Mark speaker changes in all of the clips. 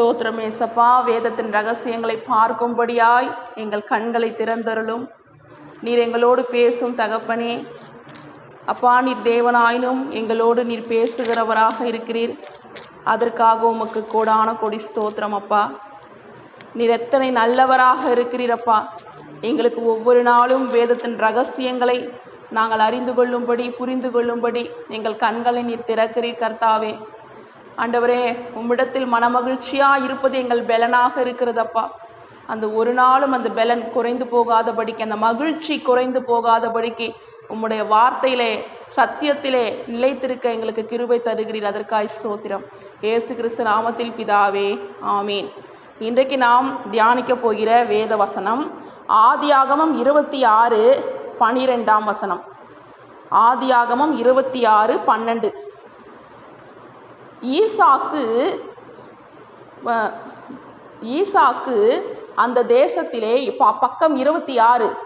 Speaker 1: ஸ்தோத்திரம் ஏசப்பா வேதத்தின் ரகசியங்களை பார்க்கும்படியாய் எங்கள் கண்களை திறந்தருளும். நீர் எங்களோடு பேசும் தகப்பனே. அப்பா நீர் தேவனாயினும் எங்களோடு நீர் பேசுகிறவராக இருக்கிறீர். அதற்காக உமக்கு கோடான கொடி ஸ்தோத்திரம் அப்பா. நீர் எத்தனை நல்லவராக இருக்கிறீரப்பா எங்களுக்கு ஒவ்வொரு நாளும் வேதத்தின் ரகசியங்களை நாங்கள் அறிந்து கொள்ளும்படி புரிந்து கொள்ளும்படி எங்கள் கண்களை நீர் திறக்கிறீர் கர்த்தாவே. ஆண்டவரே உம்மிடத்தில் மனமகிழ்ச்சியாக இருப்பது எங்கள் பலனாக இருக்கிறதப்பா. அந்த ஒரு நாளும் அந்த பலன் குறைந்து போகாதபடிக்கு அந்த மகிழ்ச்சி குறைந்து போகாதபடிக்கு உம்முடைய வார்த்தையிலே சத்தியத்திலே நிலைத்திருக்க எங்களுக்கு கிருபை தருகிறீர். அதற்காய் ஸ்தோத்திரம். ஏசு கிறிஸ்து நாமத்தில் பிதாவே ஆமீன். இன்றைக்கு நாம் தியானிக்க போகிற வேத வசனம் ஆதியாகமம் இருபத்தி ஆறு பனிரெண்டாம் வசனம். ஆதியாகமம் இருபத்தி ஆறு பன்னெண்டு. ஈசாக்கு ஈசாக்கு அந்த தேசத்திலே பக்கம் இருபத்தி ஆறு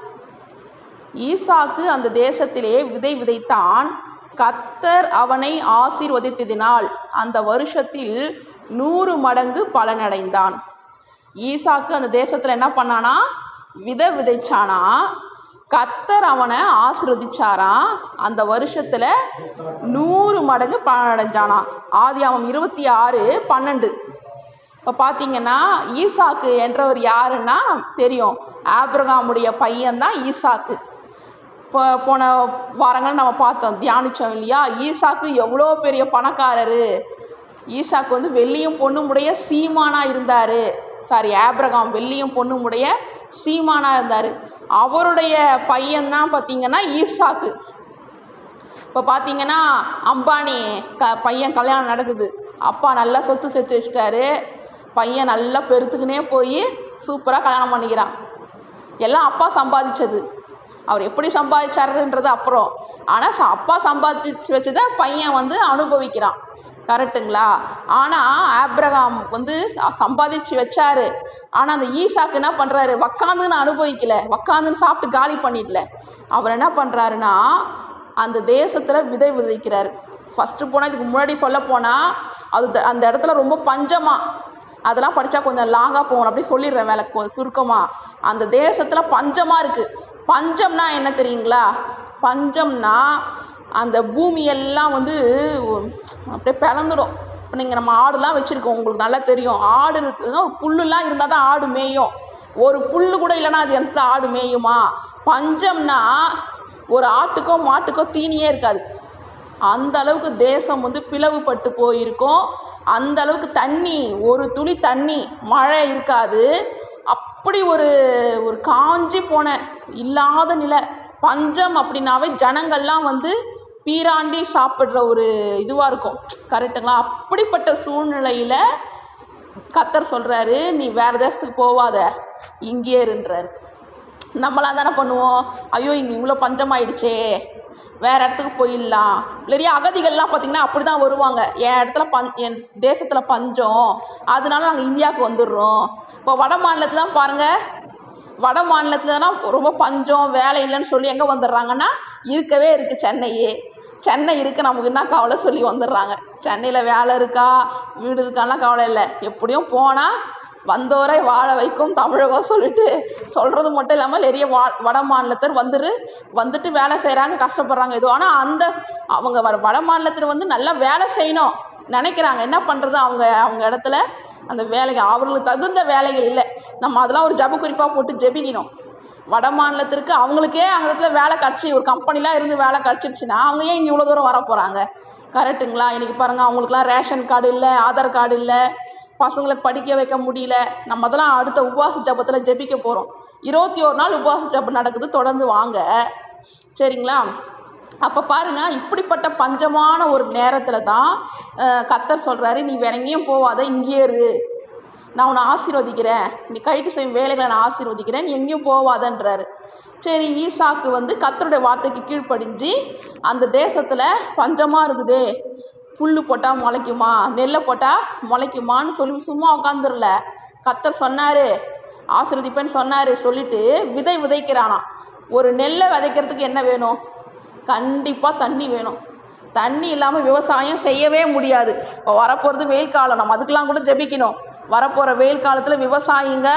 Speaker 1: ஈசாக்கு அந்த தேசத்திலே விதை விதைத்தான். கத்தர் அவனை ஆசீர்வதித்ததினால் அந்த வருஷத்தில் நூறு மடங்கு பலனடைந்தான். ஈசாக்கு அந்த தேசத்தில் என்ன பண்ணானா? விதை விதைச்சானா? கத்தர் அவனை ஆசீர்வதிச்சாராம் அந்த வருஷத்தில் நூறு மடங்கு பலனடைஞ்சானாம் ஆதி அவன் இருபத்தி ஆறு பன்னெண்டு. இப்போ பார்த்தீங்கன்னா ஈசாக்கு என்றவர் யாருன்னா தெரியும். ஆப்ரகாமுடைய பையன்தான் ஈசாக்கு. இப்போ போன வாரங்கள் நம்ம பார்த்தோம் தியானித்தோம் இல்லையா? ஈசாக்கு எவ்வளோ பெரிய பணக்காரர். ஈசாக்கு வந்து வெள்ளியும் பொண்ணுமுடைய சீமானாக இருந்தார். சாரி ஆப்ரகாம் வெள்ளியும் பொண்ணுமுடைய சீமானாக இருந்தார். அவருடைய பையன்தான் பார்த்தீங்கன்னா ஈசாக்கு. இப்போ பார்த்தீங்கன்னா அம்பானி க பையன் கல்யாணம் நடக்குது. அப்பா நல்லா சொத்து சேர்த்து வச்சிட்டாரு. பையன் நல்லா பெருத்துக்குனே போய் சூப்பராக கல்யாணம் பண்ணிக்கிறான். எல்லாம் அப்பா சம்பாதிச்சது. அவர் எப்படி சம்பாதிச்சாருன்றது அப்புறம். ஆனால் ச- அப்பா சம்பாதிச்சு வச்சதை பையன் வந்து அனுபவிக்கிறான். கரெக்டுங்களா ஆனால் ஆப்ரகாம் வந்து சம்பாதிச்சு வச்சாரு. ஆனால் அந்த ஈசாக்கு என்ன பண்ணுறாரு உக்காந்துன்னு அனுபவிக்கல. உக்காந்துன்னு சாப்பிட்டு காலி பண்ணிடல. அவர் என்ன பண்ணுறாருன்னா அந்த தேசத்தில் விதை விதைக்கிறாரு. ஃபஸ்ட்டு போனால் இதுக்கு முன்னாடி சொல்ல போனால் அது அந்த இடத்துல ரொம்ப பஞ்சமாக அதெல்லாம் படித்தா கொஞ்சம் லாங்காக போகணும் அப்படி சொல்லிடுறேன் வேலை சுருக்கமாக அந்த தேசத்தில் பஞ்சமாக இருக்குது பஞ்சம்னா என்ன தெரியுங்களா? பஞ்சம்னா அந்த பூமியெல்லாம் வந்து அப்படியே பிளந்துடும். இப்போ நீங்கள் நம்ம ஆடுலாம் வச்சுருக்கோம் உங்களுக்கு நல்லா தெரியும். ஆடு இருக்குதுன்னா ஒரு புல்லுலாம் இருந்தால் தான் ஆடு மேயும். ஒரு புல்லு கூட இல்லைன்னா அது எந்த ஆடு மேயுமா? பஞ்சம்னா ஒரு ஆட்டுக்கோ மாட்டுக்கோ தீனியே இருக்காது. அந்த அளவுக்கு தேசம் வந்து பிளவுபட்டு போயிருக்கும். அந்த அளவுக்கு தண்ணி ஒரு துளி தண்ணி மழை இருக்காது. அப்படி ஒரு ஒரு காஞ்சி போன இல்லாத நிலை. பஞ்சம் அப்படின்னாவே ஜனங்கள்லாம் வந்து பீராண்டி சாப்பிட்ற ஒரு இதுவாக இருக்கும். கரெக்டுங்களா அப்படிப்பட்ட சூழ்நிலையில் கத்தர் சொல்கிறாரு நீ வேறு தேசத்துக்கு போவாத. இங்கேயே இருன்றாரு. நம்மளாம் தானே பண்ணுவோம். ஐயோ இங்கே இவ்வளோ பஞ்சமாயிடுச்சே. வேறு இடத்துக்கு போயிடலாம். நிறைய அகதிகள்லாம் பார்த்திங்கன்னா அப்படி தான் வருவாங்க. என் இடத்துல பஞ் என் தேசத்தில் பஞ்சம். அதனால நாங்கள் இந்தியாவுக்கு வந்துடுறோம். இப்போ வட மாநிலத்தில் பாருங்கள் வட மாநிலத்துலலாம் ரொம்ப பஞ்சம் வேலை இல்லைன்னு சொல்லி எங்கே வந்துடுறாங்கன்னா இருக்கவே இருக்குது சென்னையே. சென்னை இருக்குது நமக்கு என்ன கவலை சொல்லி வந்துடுறாங்க. சென்னையில் வேலை இருக்கா? வீடு இருக்காலாம் கவலை இல்லை. எப்படியும் போனால் வந்தோரை வாழ வைக்கும் தமிழகம் சொல்லிட்டு சொல்கிறது மட்டும் இல்லாமல் நிறைய வா வட மாநிலத்தர் வந்துரு வந்துட்டு வேலை செய்கிறாங்க கஷ்டப்படுறாங்க. இது ஆனால் அந்த அவங்க வர வட மாநிலத்தில் வந்து நல்லா வேலை செய்யணும் நினைக்கிறாங்க. என்ன பண்ணுறது அவங்க அவங்க இடத்துல அந்த வேலைக்கு அவர்களுக்கு தகுந்த வேலைகள் இல்லை. நம்ம அதெல்லாம் ஒரு ஜப குறிப்பாக போட்டு ஜெபிக்கணும். வட மாநிலத்திற்கு அவங்களுக்கே அந்த இடத்துல வேலை கிடச்சி ஒரு கம்பெனிலாம் இருந்து வேலை கிடச்சிருச்சுன்னா அவங்க ஏன் இங்கே இவ்வளோ தூரம் வர போகிறாங்க கரெக்டுங்களா இன்றைக்கி பாருங்கள் அவங்களுக்குலாம் ரேஷன் கார்டு இல்லை ஆதார் கார்டு இல்லை. பசங்களை படிக்க வைக்க முடியல. நம்ம அதெல்லாம் அடுத்த உபவாச ஜபத்தில் ஜெபிக்க போகிறோம் இருபத்தி ஒரு நாள் உபவாச ஜபம் நடக்குது தொடர்ந்து வாங்க. சரிங்களா? அப்போ பாருங்கள் இப்படிப்பட்ட பஞ்சமான ஒரு நேரத்தில் தான் கத்தர் சொல்கிறாரு நீ வேற எங்கேயும் போவாத இங்கேயே இரு. நான் உன்னை ஆசீர்வதிக்கிறேன். நீ கைட்டு செய்யும் வேலைகளை நான் ஆசீர்வதிக்கிறேன். நீ எங்கேயும் போவாதன்றாரு. சரி ஈசாக்கு வந்து கத்தருடைய வார்த்தைக்கு கீழ்ப்படிஞ்சு அந்த தேசத்தில் பஞ்சமாக இருக்குதே. புல் போட்டால் முளைக்குமா? நெல்லை போட்டால் முளைக்குமான்னு சொல்லி சும்மா உட்காந்துரல கத்தர் சொன்னார் ஆசீர்வதிப்பேன்னு சொன்னார் சொல்லிட்டு விதை விதைக்கிறானாம் ஒரு நெல்லை விதைக்கிறதுக்கு என்ன வேணும்? கண்டிப்பாக தண்ணி வேணும். தண்ணி இல்லாமல் விவசாயம் செய்யவே முடியாது. இப்போ வரப்போகிறது வெயில் காலம் நம்ம அதுக்கெலாம் கூட ஜெபிக்கணும். வரப்போகிற வெயில் காலத்தில் விவசாயிங்க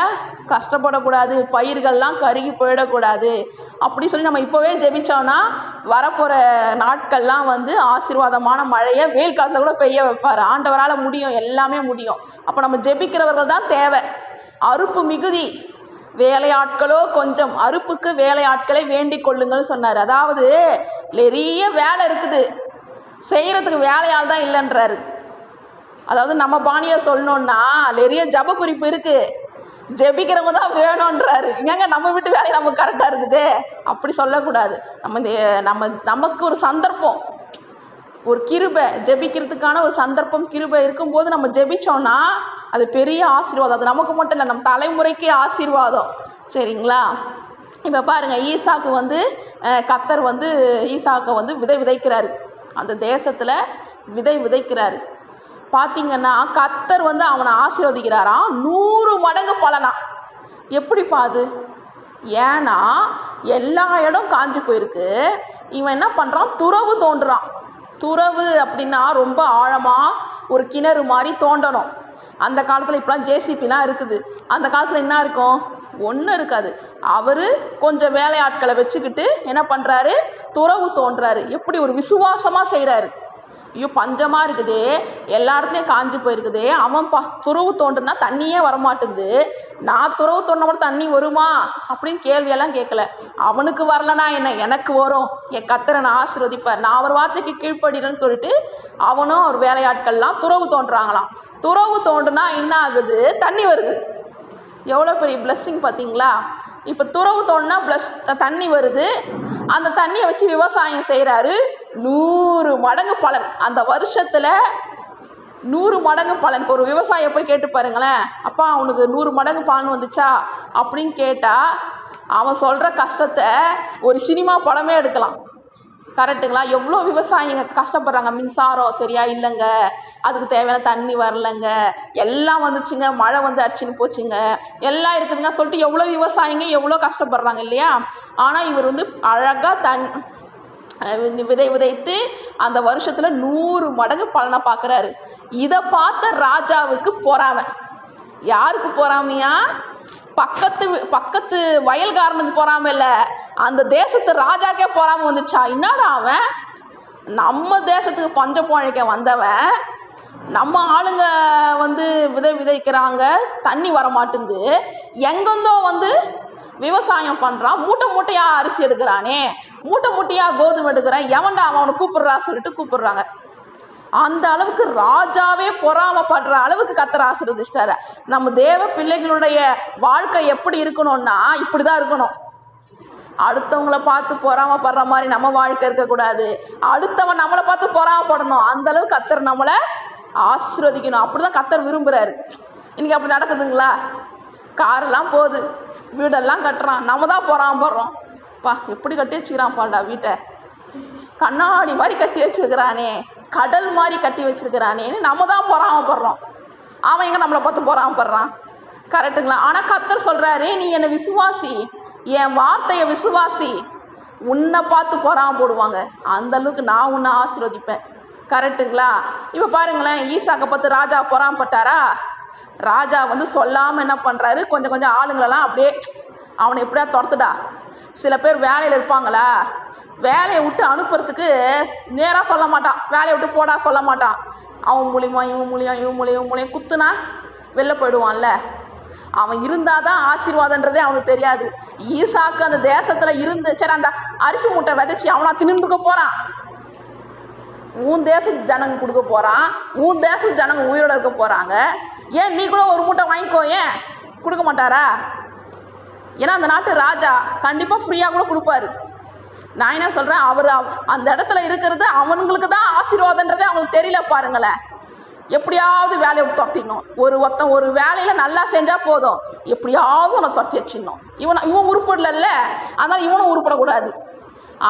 Speaker 1: கஷ்டப்படக்கூடாது பயிர்கள்லாம் கருகி போயிடக்கூடாது. அப்படி சொல்லி நம்ம இப்போவே ஜெபிச்சோன்னா வரப்போகிற நாட்கள்லாம் வந்து ஆசீர்வாதமான மழையை வெயில் காலத்தில் கூட பெய்ய வைப்பார். ஆண்டவரால் முடியும் எல்லாமே முடியும். அப்போ நம்ம ஜெபிக்கிறவர்கள் தான் தேவை. அறுப்பு மிகுதி. வேலையாட்களோ கொஞ்சம் அறுப்புக்கு வேலையாட்களை வேண்டிக் கொள்ளுங்கள் சொன்னார். அதாவது நிறைய வேலை இருக்குது. செய்கிறதுக்கு வேலையால் தான் இல்லைன்றாரு. அதாவது நம்ம பாணியை சொல்லணுன்னா நிறைய ஜப குறிப்பு இருக்குது ஜெபிக்கிறவங்க தான் வேணுன்றாரு ஏங்க நம்ம வீட்டு வேலை நமக்கு கரெக்டாக இருக்குது அப்படி சொல்லக்கூடாது. நம்ம இந்த நம்ம நமக்கு ஒரு சந்தர்ப்பம். ஒரு கிருபை ஜெபிக்கிறதுக்கான ஒரு சந்தர்ப்பம் கிருபை இருக்கும்போது நம்ம ஜெபிச்சோன்னா அது பெரிய ஆசீர்வாதம். அது நமக்கு மட்டும் இல்லை நம்ம தலைமுறைக்கே ஆசீர்வாதம். சரிங்களா? இப்போ பாருங்கள் ஈசாக்கு வந்து கத்தர் வந்து ஈசாக்கை வந்து விதை விதைக்கிறாரு. அந்த தேசத்தில் விதை விதைக்கிறாரு. பார்த்தீங்கன்னா கத்தர் வந்து அவனை ஆசீர்வதிக்கிறாராம் நூறு மடங்கு பலனா. எப்படி பாது ஏன்னா எல்லா இடம் காஞ்சி போயிருக்கு. இவன் என்ன பண்ணுறான் துறவு தோன்றுறான் துறவு அப்படின்னா ரொம்ப ஆழமாக ஒரு கிணறு மாதிரி தோண்டணும். அந்த காலத்தில் இப்போலாம் ஜேசிபிலாம் இருக்குது. அந்த காலத்தில் என்ன இருக்கும்? ஒன்றும் இருக்காது. அவர் கொஞ்சம் வேலையாட்களை வச்சுக்கிட்டு என்ன பண்ணுறாரு துறவு தோன்றாரு. எப்படி ஒரு விசுவாசமாக செய்கிறாரு ஐயோ பஞ்சமாக இருக்குதே. எல்லா இடத்துலையும் காஞ்சி போயிருக்குது. அவன் பா துறவு தோண்டுனா தண்ணியே வரமாட்டேங்குது. நான் துறவு தோண்டின மட்டும் தண்ணி வருமா? அப்படின்னு கேள்வியெல்லாம் கேட்கல அவனுக்கு வரலனா என்ன? எனக்கு வரும். என் கத்தரை நான் ஆசீர்வதிப்பார் நான் அவர் வார்த்தைக்கு கீழ்ப்படுறேன்னு சொல்லிட்டு அவனும் அவர் வேலையாட்கள்லாம் துறவு தோன்றுறாங்களாம் துறவு தோண்டுனா என்ன ஆகுது? தண்ணி வருது. எவ்வளோ பெரிய பிளஸ்ஸிங் பார்த்தீங்களா? இப்போ துறவு தோணுனா ப்ளஸ் தண்ணி வருது. அந்த தண்ணியை வச்சு விவசாயம் செய்கிறாரு நூறு மடங்கு பலன். அந்த வருஷத்தில் நூறு மடங்கு பலன். இப்போ ஒரு விவசாயியை போய் கேட்டு பாருங்களேன் அப்பா அவனுக்கு நூறு மடங்கு பலன் வந்துச்சா? அப்படின்னு கேட்டால் அவன் சொல்கிற கஷ்டத்தை ஒரு சினிமா படமே எடுக்கலாம். கரெக்டுங்களா? எவ்வளோ விவசாயிங்க கஷ்டப்படுறாங்க. மின்சாரம் சரியா இல்லைங்க. அதுக்கு தேவையான தண்ணி வரலைங்க. எல்லாம் வந்துச்சுங்க. மழை வந்து அடிச்சுன்னு போச்சுங்க. எல்லாம் இருக்குதுங்க. சொல்லிட்டு எவ்வளோ விவசாயிங்க எவ்வளோ கஷ்டப்படுறாங்க இல்லையா? ஆனால் இவர் வந்து அழகாக தன் விதை விதைத்து அந்த வருஷத்தில் நூறு மடங்கு பலனை பார்க்குறாரு இதை பார்த்த ராஜாவுக்கு பொறாமை. யாருக்கு பொறாமையா? பக்கத்து பக்கத்து வயல்காரனுக்கு போகிறாம இல்லை அந்த தேசத்து ராஜாக்கே பொறாமை வந்துச்சா என்னடா அவன்? நம்ம தேசத்துக்கு பஞ்ச பழைக்க வந்தவன். நம்ம ஆளுங்க வந்து விதை விதைக்கிறாங்க தண்ணி வர மாட்டேங்குது. எங்கெந்தோ வந்து விவசாயம் பண்ணுறான் மூட்டை மூட்டையாக அரிசி எடுக்கிறானே. மூட்டை மூட்டையாக கோதுமை எடுக்கிறான். எவன்டா அவனை கூப்பிடுறா சொல்லிட்டு கூப்பிடுறாங்க. அந்த அளவுக்கு ராஜாவே பொறாமப்படுற அளவுக்கு கத்தர் ஆசீர்வதிச்சிட்டாரு. நம்ம தேவ பிள்ளைகளுடைய வாழ்க்கை எப்படி இருக்கணும்னா இப்படி தான் இருக்கணும். அடுத்தவங்களை பார்த்து பொறாமப்படுற மாதிரி நம்ம வாழ்க்கை இருக்கக்கூடாது. அடுத்தவன் நம்மளை பார்த்து பொறாமப்படணும். அந்த அளவுக்கு கத்தர் நம்மளை ஆசீர்வதிக்கணும். அப்படி தான் கத்தர் விரும்புகிறாரு இன்னைக்கு அப்படி நடக்குதுங்களா? காரெல்லாம் போகுது. வீடெல்லாம் கட்டுறான். நம்ம தான் பொறாமப்படுறோம். பா எப்படி கட்டி வச்சுக்கிறான் பாடா வீட்டை. கண்ணாடி மாதிரி கட்டி வச்சிருக்கிறானே. கடல் மாதிரி கட்டி வச்சிருக்கிறானேன்னு நம்ம தான் பொறாமப்படுறோம். அவன் எங்க நம்மளை பார்த்து பொறாமப்படுறான்? கரெக்டுங்களா ஆனால் கத்தர் சொல்கிறாரு நீ என்னை விசுவாசி. என் வார்த்தையை விசுவாசி. உன்னை பார்த்து பொறாம போடுவாங்க அந்த அளவுக்கு நான் உன்னை ஆசீர்வதிப்பேன். கரெக்டுங்களா இப்போ பாருங்களேன் ஈசாக்கை பார்த்து ராஜா பொறாமப்பட்டாரா? ராஜா வந்து சொல்லாமல் என்ன பண்ணுறாரு கொஞ்சம் கொஞ்சம் ஆளுங்களெல்லாம் அப்படியே அவனை எப்படியா துரத்துடா? சில பேர் வேலையில் இருப்பாங்களா? வேலையை விட்டு அனுப்புறதுக்கு நேராக சொல்ல மாட்டான். வேலையை விட்டு போடா சொல்ல மாட்டான். அவன் மூலியமா இவன் மூலியம் இவன் மூலியம் இவன் மூலியம் குத்துனா வெளில போயிடுவான்ல. அவன் இருந்தால் தான் ஆசீர்வாதன்றதே அவனுக்கு தெரியாது. ஈசாக்கு அந்த தேசத்தில் இருந்து சரி அந்த அரிசி மூட்டை விதைச்சி அவனா தின்னுருக்க போகிறான் உன் தேச ஜனங்க கொடுக்க போகிறான் உன் தேச ஜனங்க உயிரோட இருக்க போகிறாங்க ஏன் நீ கூட ஒரு மூட்டை வாங்கிக்கோ ஏன்? கொடுக்க மாட்டாரா? ஏன்னா அந்த நாட்டு ராஜா கண்டிப்பாக ஃப்ரீயாக கூட கொடுப்பாரு. நான் என்ன சொல்கிறேன் அவர் அந்த இடத்துல இருக்கிறது அவங்களுக்கு தான் ஆசீர்வாதன்றதே அவங்களுக்கு தெரியல பாருங்களேன். எப்படியாவது வேலையை விட்டு துரத்திடணும். ஒரு ஒருத்தன் ஒரு வேலையில் நல்லா செஞ்சால் போதும். எப்படியாவது உன்னை துரத்தி வச்சிடணும் இவன் இவன் உருப்படலல்ல அதனால் இவனும் உருப்படக்கூடாது.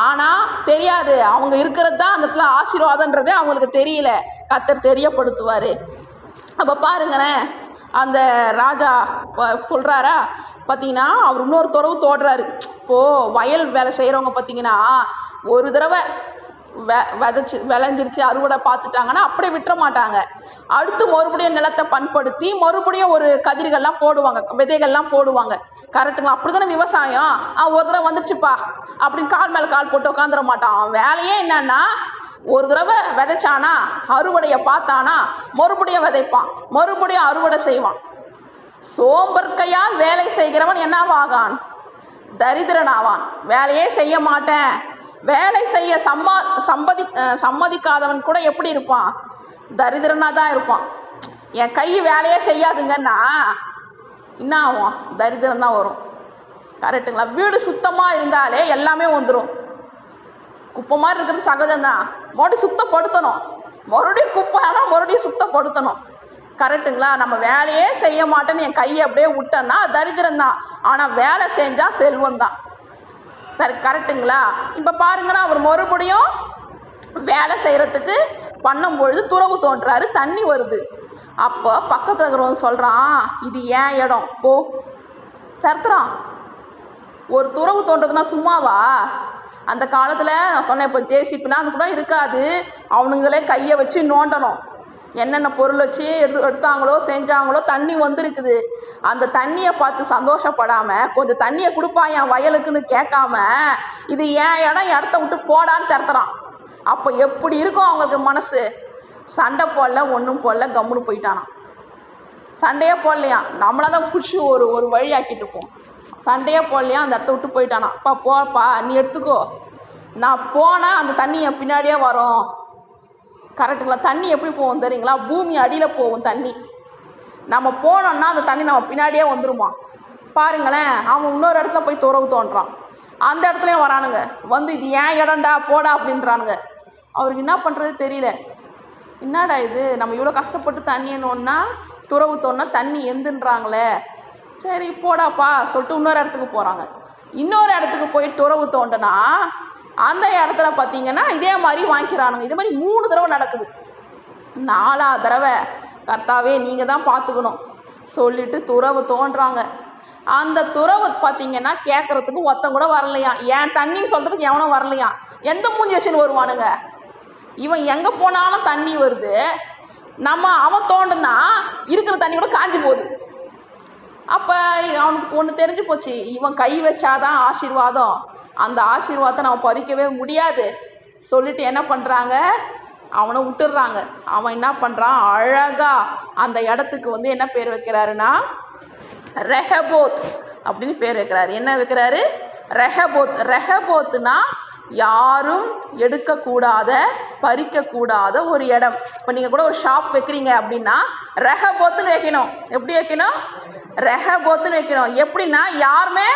Speaker 1: ஆனால் தெரியாது. அவங்க இருக்கிறது தான் அந்த இடத்துல ஆசீர்வாதன்றதே அவங்களுக்கு தெரியல. கத்தர் தெரியப்படுத்துவார். அப்போ பாருங்களேன். அந்த ராஜா சொல்கிறாரா பார்த்தீங்கன்னா அவர் இன்னொரு துறவு தோடுறாரு. இப்போது வயல் வேலை செய்கிறவங்க பார்த்தீங்கன்னா ஒரு தடவை வெ விதைச்சி விளைஞ்சிருச்சு அறுவடை பார்த்துட்டாங்கன்னா அப்படியே விட்டுற மாட்டாங்க. அடுத்து மறுபடியும் நிலத்தை பண்படுத்தி மறுபடியும் ஒரு கதிர்கள்லாம் போடுவாங்க விதைகள்லாம் போடுவாங்க. கரெக்டுங்களா அப்படி தானே விவசாயம் ஒரு தடவை வந்துச்சுப்பா அப்படின்னு கால் மேலே கால் போட்டு உட்காந்துட மாட்டான். அவன் வேலையே என்னன்னா ஒரு தடவை விதைச்சானா அறுவடையை பார்த்தானா மறுபடியும் விதைப்பான். மறுபடியும் அறுவடை செய்வான். சோம்பற்கையால் வேலை செய்கிறவன் என்னவாகான்? தரித்திரனாவான். வேலையே செய்ய மாட்டேன். வேலை செய்ய சம்மா சம்மதி சம்மதிக்காதவன் கூட எப்படி இருப்பான்? தரித்திரனாக தான் இருப்பான். என் கை வேலையே செய்யாதுங்கன்னா என்ன ஆகும்? தரித்திரம் தான் வரும். கரெக்டுங்களா? வீடு சுத்தமாக இருந்தாலே எல்லாமே வந்துடும் குப்பை மாதிரி இருக்கிறது சகஜம்தான். மறுபடியும் சுத்தப்படுத்தணும். மறுபடியும் குப்பை ஆனால் மறுபடியும் சுத்தப்படுத்தணும். கரெக்டுங்களா? நம்ம வேலையே செய்ய மாட்டேன்னு என் கையை அப்படியே விட்டேன்னா தரித்திரம் தான் ஆனால் வேலை செஞ்சால் செல்வம் தான் சரி கரெக்டுங்களா? இப்போ பாருங்கன்னா அவர் மறுபடியும் வேலை செய்கிறதுக்கு பண்ணும் பொழுது துறவு தோன்றாரு தண்ணி வருது. அப்போ பக்கத்தில் இருக்கிறவன் சொல்கிறான் இது ஏன் இடம்? போ. தருத்துறான் ஒரு துறவு தோன்றதுன்னா சும்மாவா? அந்த காலத்தில் நான் சொன்னேன் இப்போ ஜேசிபிலாம் அது கூட இருக்காது. அவனுங்களே கையை வச்சு நோண்டணும். என்னென்ன பொருள் வச்சு எடுத்து எடுத்தாங்களோ செஞ்சாங்களோ தண்ணி வந்திருக்குது. அந்த தண்ணியை பார்த்து சந்தோஷப்படாமல் கொஞ்சம் தண்ணியை கொடுப்பா என் வயலுக்குன்னு கேட்காம இது ஏன் இடம் இடத்த விட்டு போடான்னு திறத்துறான் அப்போ எப்படி இருக்கும் அவங்களுக்கு மனசு? சண்டை போடல ஒன்றும் போடல கம்முன்னு போயிட்டானான் சண்டையே போடலையா நம்மளை தான் பிடிச்சி ஒரு ஒரு வழி ஆக்கிட்டு இருப்போம் சண்டையே போடலையா? அந்த இடத்த விட்டு போயிட்டானா. அப்பா போப்பா நீ எடுத்துக்கோ. நான் போனால் அந்த தண்ணி என் பின்னாடியே வரும். கரெக்டுங்களா தண்ணி எப்படி போகும் தெரியுங்களா? பூமி அடியில் போகும் தண்ணி. நம்ம போனோம்னா அந்த தண்ணி நம்ம பின்னாடியே வந்துருமா? பாருங்களேன். அவன் இன்னொரு இடத்துல போய் துறவு தோன்றான். அந்த இடத்துலையும் வரானுங்க. வந்து இது ஏன் இடம்டா? போடா அப்படின்றானுங்க. அவருக்கு என்ன பண்ணுறது தெரியல. என்னடா இது? நம்ம இவ்வளோ கஷ்டப்பட்டு தண்ணி என்னோன்னா துறவு தோணுன்னா தண்ணி எந்துன்றாங்களே? சரி போடாப்பா சொல்லிட்டு இன்னொரு இடத்துக்கு போகிறாங்க இன்னொரு இடத்துக்கு போய் துறவு தோண்டனா அந்த இடத்துல பார்த்தீங்கன்னா இதே மாதிரி வாங்கிக்கிறானுங்க. இதே மாதிரி மூணு தடவை நடக்குது. நாலாவது தடவை கர்த்தாவே நீங்கள் தான் பார்த்துக்கணும் சொல்லிட்டு துறவு தோன்றாங்க. அந்த துறவு பார்த்தீங்கன்னா கேட்குறதுக்கு ஒத்தம் கூட வரலையா? ஏன் தண்ணின்னு சொல்கிறதுக்கு எவனும் வரலையா? எந்த மூஞ்சி வச்சுன்னு வருவானுங்க? இவன் எங்கே போனாலும் தண்ணி வருது. நம்ம அவன் தோண்டுனா இருக்கிற தண்ணி கூட காஞ்சி போகுது. அப்போ அவனுக்கு ஒன்று தெரிஞ்சு போச்சு. இவன் கை வச்சாதான் ஆசீர்வாதம். அந்த ஆசீர்வாதத்தை நம்ம பறிக்கவே முடியாது. சொல்லிட்டு என்ன பண்ணுறாங்க அவனை விட்டுடுறாங்க. அவன் என்ன பண்ணுறான் அழகாக அந்த இடத்துக்கு வந்து என்ன பேர் வைக்கிறாருன்னா? ரெஹபோத் அப்படின்னு பேர் வைக்கிறாரு. என்ன வைக்கிறாரு? ரெஹபோத். ரெஹபோத்னா யாரும் எடுக்கக்கூடாத பறிக்கக்கூடாத ஒரு இடம். இப்போ நீங்கள் கூட ஒரு ஷாப் வைக்கிறீங்க அப்படின்னா ரெக போத்துன்னு வைக்கணும். எப்படி வைக்கணும்? ரெக போத்துன்னு வைக்கணும். எப்படின்னா யாருமே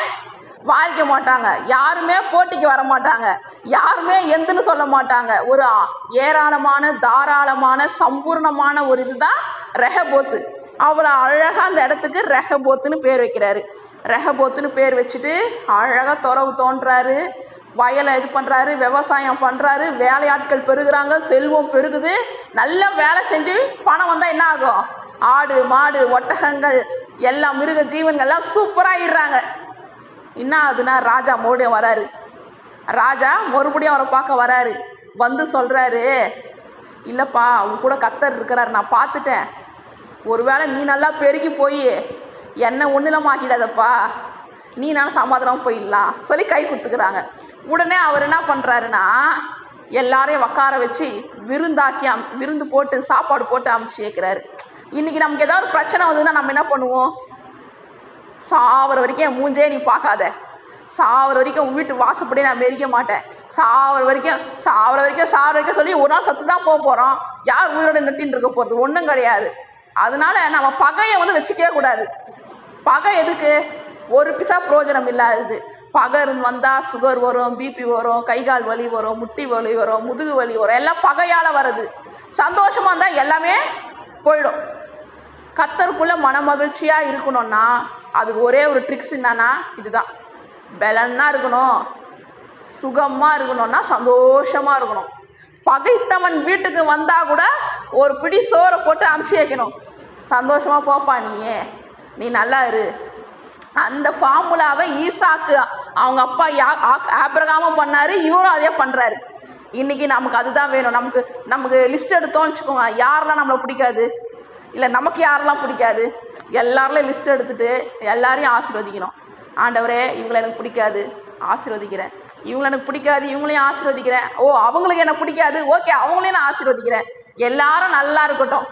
Speaker 1: வாரிக்க மாட்டாங்க. யாருமே போட்டிக்கு வர மாட்டாங்க. யாருமே எந்துன்னு சொல்ல மாட்டாங்க. ஒரு ஏராளமான தாராளமான சம்பூர்ணமான ஒரு இதுதான் ரெஹபோத்து அவ்வளோ அழகாக அந்த இடத்துக்கு ரெஹபோத்துன்னு பேர் வைக்கிறாரு. ரெஹபோத்துன்னு பேர் வச்சுட்டு அழகாக துறவு தோன்றாரு. வயலை இது பண்ணுறாரு விவசாயம் பண்ணுறாரு வேலையாட்கள் பெருகிறாங்க செல்வம் பெருகுது. நல்ல வேலை செஞ்சு பணம் வந்தால் என்ன ஆகும்? ஆடு மாடு ஒட்டகங்கள் எல்லா மிருக ஜீவன்கள்லாம் சூப்பராகிடுறாங்க என்ன ஆகுதுன்னா ராஜா மறுபடியும் வராரு. ராஜா மறுபடியும் அவரை பார்க்க வராரு. வந்து சொல்கிறாரு இல்லைப்பா உன் கூட கத்தர் இருக்கிறாரு நான் பார்த்துட்டேன். ஒருவேளை நீ நல்லா பெருகி போய் என்னை ஒன்றிலமாக்கிடாதப்பா நீ நான் சமாதானம் போயிடலாம் சொல்லி கை கொடுத்துக்கிறாங்க உடனே அவர் என்ன பண்ணுறாருன்னா எல்லாரையும் உக்கார வச்சு விருந்தாக்கி அம் விருந்து போட்டு சாப்பாடு போட்டு அமுச்சு வைக்கிறாரு. இன்றைக்கி நமக்கு ஏதாவது பிரச்சனை வந்ததுன்னா நம்ம என்ன பண்ணுவோம்? சாவர வரைக்கும் என் மூஞ்சே நீ பார்க்காத. சாவர வரைக்கும் உன் வீட்டு வாசப்படியே நான் மெரிக்க மாட்டேன். சாவர வரைக்கும் சாவர வரைக்கும் சாவர வரைக்கும் சொல்லி ஒரு நாள் சத்து தான் போக போகிறோம் யார் உயிரோட நெட்டின்னு இருக்க போகிறது ஒன்றும் கிடையாது. அதனால நம்ம பகையை வந்து வச்சுக்கவே கூடாது. பகை எதுக்கு? ஒரு பிசா பிரயோஜனம் இல்லாதது. பகர்னு வந்தால் சுகர் வரும் பிபி வரும் கை கால் வலி வரும் முட்டி வலி வரும் முதுகு வலி வரும் எல்லாம் பகையால் வருது. சந்தோஷமாக இருந்தால் எல்லாமே போயிடும். கத்தருக்குள்ளே மனமகிழ்ச்சியாக இருக்கணும்னா அதுக்கு ஒரே ஒரு ட்ரிக்ஸ் என்னன்னா இதுதான். பலனாக இருக்கணும் சுகமாக இருக்கணும்னா சந்தோஷமாக இருக்கணும். பகைத்தவன் வீட்டுக்கு வந்தால் கூட ஒரு பிடி சோறை போட்டு அமுச்சு வைக்கணும். சந்தோஷமாக போப்பா நீ நீ நல்லா இரு. அந்த ஃபார்முலாவை ஈசாக்கு அவங்க அப்பா யா ஆபிரகாமும் பண்ணாரு இவரும் அதே பண்ணுறாரு இன்னைக்கு நமக்கு அதுதான் வேணும். நமக்கு நமக்கு லிஸ்ட் எடுத்தோம்னு வச்சுக்கோங்க. யாரெல்லாம் நம்மளை பிடிக்காது? இல்லை நமக்கு யாரெல்லாம் பிடிக்காது? எல்லாரையும் லிஸ்ட் எடுத்துட்டு எல்லாரையும் ஆசீர்வதிக்கணும். ஆண்டவரே இவங்களை எனக்கு பிடிக்காது. ஆசீர்வதிக்கிறேன். இவங்களை எனக்கு பிடிக்காது இவங்களையும் ஆசீர்வதிக்கிறேன். ஓ அவங்களுக்கு என்ன பிடிக்காது? ஓகே அவங்களையும் நான் ஆசீர்வதிக்கிறேன். எல்லாரும் நல்லா இருக்கட்டும்.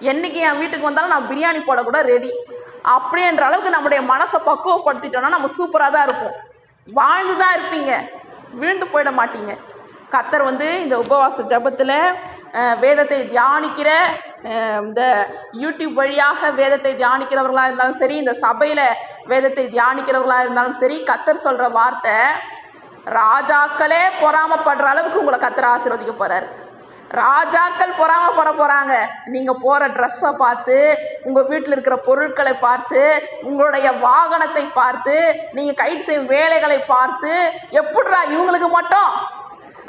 Speaker 1: என்னைக்கு என் வீட்டுக்கு வந்தாலும் நான் பிரியாணி போட கூட ரெடி அப்படின்ற அளவுக்கு நம்முடைய மனசை பக்குவப்படுத்திட்டோம்னா நம்ம சூப்பராக தான் இருப்போம். வாழ்ந்து தான் இருப்பீங்க. விழுந்து போயிட மாட்டீங்க. கத்தர் வந்து இந்த உபவாச ஜபத்தில் வேதத்தை தியானிக்கிற இந்த யூடியூப் வழியாக வேதத்தை தியானிக்கிறவர்களாக இருந்தாலும் சரி இந்த சபையில் வேதத்தை தியானிக்கிறவர்களாக இருந்தாலும் சரி கத்தர் சொல்கிற வார்த்தை ராஜாக்களே பொறாமப்படுற அளவுக்கு உங்களை கத்தர் ஆசீர்வதிக்க போகிறார் ராஜாக்கள் பொறாமப்பட போகிறாங்க நீங்கள் போகிற ட்ரெஸ்ஸை பார்த்து உங்கள் வீட்டில் இருக்கிற பொருட்களை பார்த்து உங்களுடைய வாகனத்தை பார்த்து நீங்கள் கைட் செய்யும் வேலைகளை பார்த்து எப்படிரா இவங்களுக்கு மட்டும்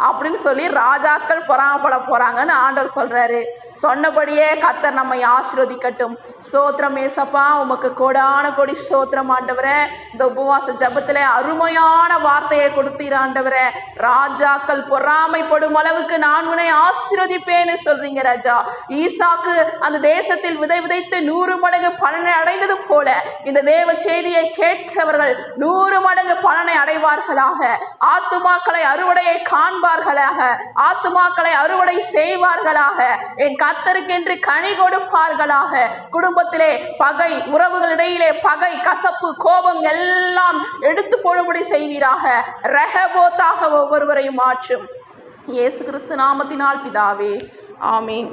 Speaker 1: அப்படின்னு சொல்லி ராஜாக்கள் பொறாமப்பட போகிறாங்கன்னு ஆண்டவர் சொல்கிறாரு சொன்னபடியே கத்தர் நம்மை ஆசிர்வதிக்கட்டும். சோத்திரம் ஏசப்பா உமக்கு கோடான கொடி சோத்திரம் ஆண்டவரே. இந்த உபவாச ஜபத்தில் அருமையான வார்த்தையை கொடுத்தீர் ஆண்டவரே. ராஜாக்கள் பொறாமைப்படும் அளவுக்கு நான் உன்னை ஆசிர்வதிப்பேன்னு சொல்கிறீங்க ராஜா. ஈசாக்கு அந்த தேசத்தில் விதை விதைத்து நூறு மடங்கு பலனை அடைந்தது போல இந்த தேவ செய்தியை கேட்கிறவர்கள் நூறு மடங்கு பலனை அடைவார்களாக. ஆத்துமாக்களை அறுவடையை கொடுப்பார்களாக ஆத்துமாக்களை அறுவடை செய்வார்களாக. என் கத்தருக்கென்று கனி கொடுப்பார்களாக. குடும்பத்திலே பகை உறவுகளிடையிலே பகை கசப்பு கோபம் எல்லாம் எடுத்து போடும்படி செய்வீராக. ரெஹபோத்தாக ஒவ்வொருவரையும் மாற்றும் இயேசு கிறிஸ்து நாமத்தினால் பிதாவே ஆமீன்.